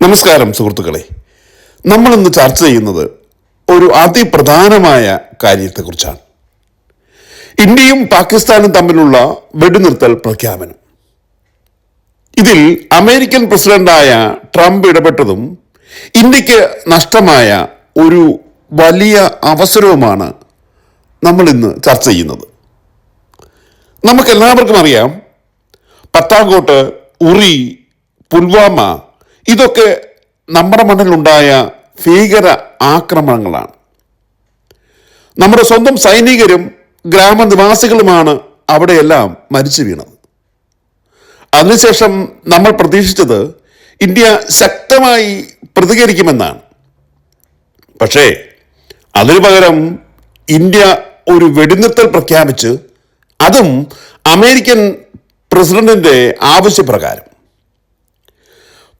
നമസ്കാരം സുഹൃത്തുക്കളെ. നമ്മൾ ഇന്ന് ചർച്ച ചെയ്യുന്നത് ഒരു അതിപ്രധാനമായ കാര്യത്തെക്കുറിച്ചാണ്. ഇന്ത്യയും പാകിസ്ഥാനും തമ്മിലുള്ള വെടിനിർത്തൽ പ്രഖ്യാപനം. ഇതിൽ അമേരിക്കൻ പ്രസിഡന്റായ ട്രംപ് ഇടപെട്ടതും ഇന്ത്യയ്ക്ക് നഷ്ടമായ ഒരു വലിയ അവസരവുമാണ് നമ്മൾ ഇന്ന് ചർച്ച ചെയ്യുന്നത്. നമുക്കെല്ലാവർക്കും അറിയാം പത്താങ്കോട്ട് ഉറി പുൽവാമ ഇതൊക്കെ നമ്മുടെ മണ്ണിലുണ്ടായ ഭീകര ആക്രമണങ്ങളാണ്. നമ്മുടെ സ്വന്തം സൈനികരും ഗ്രാമനിവാസികളുമാണ് അവിടെയെല്ലാം മരിച്ചു വീണത്. അതിനുശേഷം നമ്മൾ പ്രതീക്ഷിച്ചത് ഇന്ത്യ ശക്തമായി പ്രതികരിക്കുമെന്നാണ്. പക്ഷേ അതിനു പകരം ഇന്ത്യ ഒരു വെടിനിർത്തൽ പ്രഖ്യാപിച്ച് അതും അമേരിക്കൻ പ്രസിഡന്റിന്റെ ആവശ്യപ്രകാരം.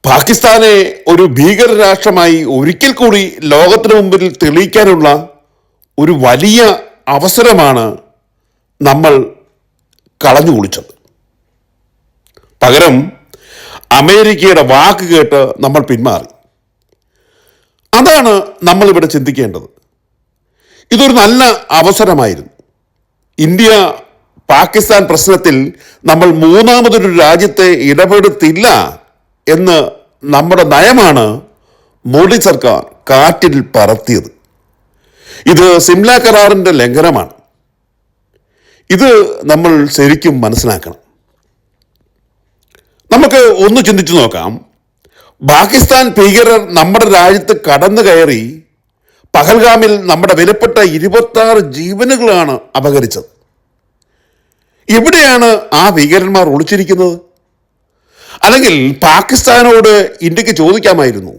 പാകിസ്ഥാനെ ഒരു ഭീകര രാഷ്ട്രമായി ഒരിക്കൽ കൂടി ലോകത്തിന് മുമ്പിൽ തെളിയിക്കാനുള്ള ഒരു വലിയ അവസരമാണ് നമ്മൾ കളഞ്ഞു കുളിച്ചത്. പകരം അമേരിക്കയുടെ വാക്ക് കേട്ട് നമ്മൾ പിന്മാറി. അതാണ് നമ്മളിവിടെ ചിന്തിക്കേണ്ടത്. ഇതൊരു നല്ല അവസരമായിരുന്നു. ഇന്ത്യ പാകിസ്ഥാൻ പ്രശ്നത്തിൽ നമ്മൾ മൂന്നാമതൊരു രാജ്യത്തെ ഇടപെടുത്തില്ല എന്ന് നമ്മുടെ നയമാണ് മോഡി സർക്കാർ കാറ്റിൽ പറത്തിയത്. ഇത് സിംല കരാറിന്റെ ലംഘനമാണ്. ഇത് നമ്മൾ ശരിക്കും മനസ്സിലാക്കണം. നമുക്ക് ഒന്ന് ചിന്തിച്ചു നോക്കാം. പാകിസ്ഥാൻ ഭീകരർ നമ്മുടെ രാജ്യത്ത് കടന്നു കയറി പഹൽഗാമിൽ നമ്മുടെ വിലപ്പെട്ട ഇരുപത്താറ് ജീവനുകളാണ് അപഹരിച്ചത്. എവിടെയാണ് ആ ഭീകരന്മാർ ഒളിച്ചിരിക്കുന്നത്? അല്ലെങ്കിൽ പാകിസ്ഥാനോട് ഇന്ത്യയ്ക്ക് ചോദിക്കാമായിരുന്നു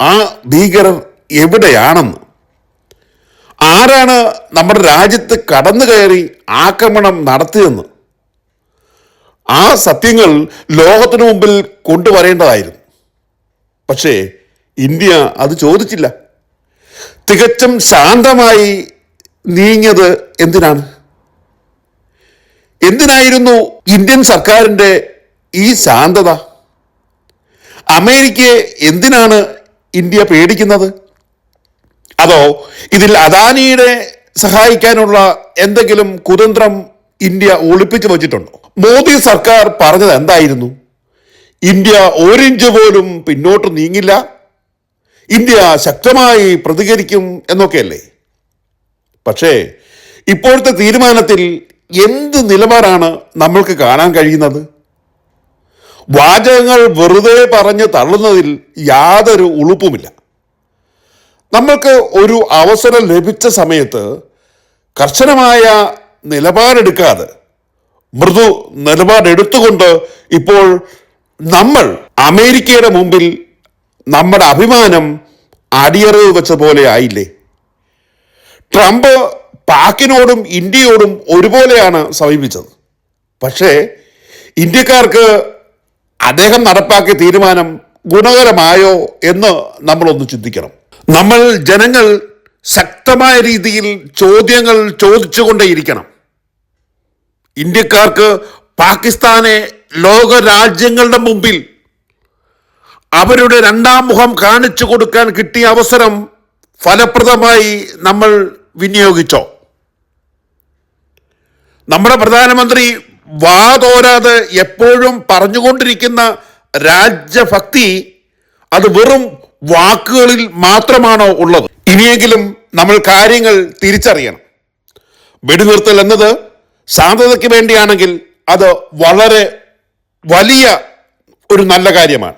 ആ ഭീകരർ എവിടെയാണെന്ന്. ആരാണ് നമ്മുടെ രാജ്യത്ത് കടന്നു കയറി ആക്രമണം നടത്തിയെന്ന് ആ സത്യങ്ങൾ ലോകത്തിനു മുമ്പിൽ കൊണ്ടുവരേണ്ടതായിരുന്നു. പക്ഷേ ഇന്ത്യ അത് ചോദിച്ചില്ല. തികച്ചും ശാന്തമായി നീങ്ങിയത് എന്തിനാണ്? എന്തിനായിരുന്നു ഇന്ത്യൻ സർക്കാരിന്റെ ഈ ശാന്തത. അമേരിക്കയെ എന്തിനാണ് ഇന്ത്യ പേടിക്കുന്നത്? അതോ ഇതിൽ അദാനിയുടെ സഹായിക്കാനുള്ള എന്തെങ്കിലും കുതന്ത്രം ഇന്ത്യ ഒളിപ്പിച്ചു വച്ചിട്ടുണ്ടോ? മോദി സർക്കാർ പറഞ്ഞത് എന്തായിരുന്നു? ഇന്ത്യ ഒരിഞ്ച് പോലും പിന്നോട്ട് നീങ്ങില്ല. ഇന്ത്യ ശക്തമായി പ്രതികരിക്കും എന്നൊക്കെയല്ലേ? പക്ഷേ ഇപ്പോഴത്തെ തീരുമാനത്തിൽ എന്ത് നിലപാടാണ് നമ്മൾക്ക് കാണാൻ കഴിയുന്നത്? വാചകങ്ങൾ വെറുതെ പറഞ്ഞ് തള്ളുന്നതിൽ യാതൊരു ഉളുപ്പുമില്ല. നമ്മൾക്ക് ഒരു അവസരം ലഭിച്ച സമയത്ത് കർശനമായ നിലപാടെടുക്കാതെ മൃദു നിലപാടെടുത്തുകൊണ്ട് ഇപ്പോൾ നമ്മൾ അമേരിക്കയുടെ മുമ്പിൽ നമ്മുടെ അഭിമാനം അടിയറവ് വെച്ച പോലെ ആയില്ലേ? ട്രംപ് പാക്കിനോടും ഇന്ത്യയോടും ഒരുപോലെയാണ് സമീപിച്ചത്. പക്ഷേ ഇന്ത്യക്കാർക്ക് അദ്ദേഹം നടപ്പാക്കിയ തീരുമാനം ഗുണകരമായോ എന്ന് നമ്മളൊന്ന് ചിന്തിക്കണം. നമ്മൾ ജനങ്ങൾ ശക്തമായ രീതിയിൽ ചോദ്യങ്ങൾ ചോദിച്ചുകൊണ്ടേയിരിക്കണം. ഇന്ത്യക്കാർക്ക് പാകിസ്ഥാനെ ലോക രാജ്യങ്ങളുടെ മുമ്പിൽ അവരുടെ രണ്ടാം മുഖം കാണിച്ചു കൊടുക്കാൻ കിട്ടിയ അവസരം ഫലപ്രദമായി നമ്മൾ വിനിയോഗിച്ചോ? നമ്മുടെ പ്രധാനമന്ത്രി വാതോരാതെ എപ്പോഴും പറഞ്ഞുകൊണ്ടിരിക്കുന്ന രാജ്യഭക്തി അത് വെറും വാക്കുകളിൽ മാത്രമാണോ ഉള്ളത്? ഇനിയെങ്കിലും നമ്മൾ കാര്യങ്ങൾ തിരിച്ചറിയണം. വെടിനിർത്തൽ എന്നത് ശാന്തതയ്ക്ക് വേണ്ടിയാണെങ്കിൽ അത് വളരെ വലിയ ഒരു നല്ല കാര്യമാണ്.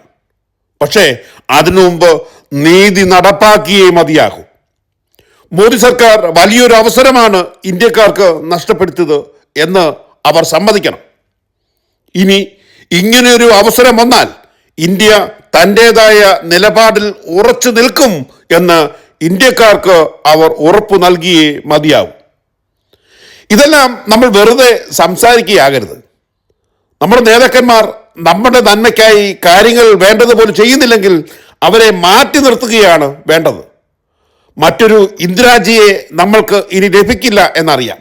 പക്ഷേ അതിനു മുമ്പ് നീതി നടപ്പാക്കിയേ മതിയാകൂ. മോദി സർക്കാർ വലിയൊരു അവസരമാണ് ഇന്ത്യക്കാർക്ക് നഷ്ടപ്പെടുത്തിയത് എന്ന് അവർ സമ്മതിക്കണം. ഇനി ഇങ്ങനെയൊരു അവസരം വന്നാൽ ഇന്ത്യ തന്റെതായ നിലപാടിൽ ഉറച്ചു നിൽക്കും എന്ന് ഇന്ത്യക്കാർക്ക് അവർ ഉറപ്പ് നൽകിയേ മതിയാവും. ഇതെല്ലാം നമ്മൾ വെറുതെ സംസാരിക്കുകയാകരുത്. നമ്മുടെ നേതാക്കന്മാർ നമ്മുടെ നന്മയ്ക്കായി കാര്യങ്ങൾ വേണ്ടതുപോലെ ചെയ്യുന്നില്ലെങ്കിൽ അവരെ മാറ്റി നിർത്തുകയാണ് വേണ്ടത്. മറ്റൊരു ഇന്ദിരാജിയെ നമ്മൾക്ക് ഇനി ലഭിക്കില്ല എന്നറിയാം.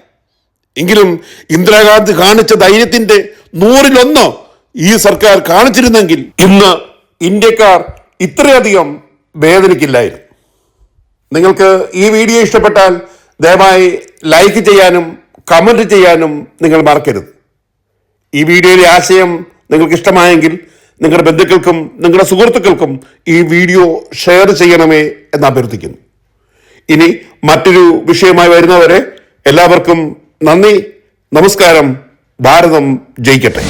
എങ്കിലും ഇന്ദിരാഗാന്ധി കാണിച്ച ധൈര്യത്തിന്റെ നൂറിലൊന്ന് ഈ സർക്കാർ കാണിച്ചിരുന്നെങ്കിൽ ഇന്ന് ഇന്ത്യക്കാർ ഇത്രയധികം വേദനിക്കില്ലായിരുന്നു. നിങ്ങൾക്ക് ഈ വീഡിയോ ഇഷ്ടപ്പെട്ടാൽ ദയവായി ലൈക്ക് ചെയ്യാനും കമന്റ് ചെയ്യാനും നിങ്ങൾ മറക്കരുത്. ഈ വീഡിയോയിലെ ആശയം നിങ്ങൾക്ക് ഇഷ്ടമായെങ്കിൽ നിങ്ങളുടെ ബന്ധുക്കൾക്കും നിങ്ങളുടെ സുഹൃത്തുക്കൾക്കും ഈ വീഡിയോ ഷെയർ ചെയ്യണമേ എന്ന് അഭ്യർത്ഥിക്കുന്നു. ഇനി മറ്റൊരു വിഷയമായി വരുന്നവരെ എല്ലാവർക്കും നന്ദി നമസ്കാരം ഭാരതം ജയിക്കട്ടെ.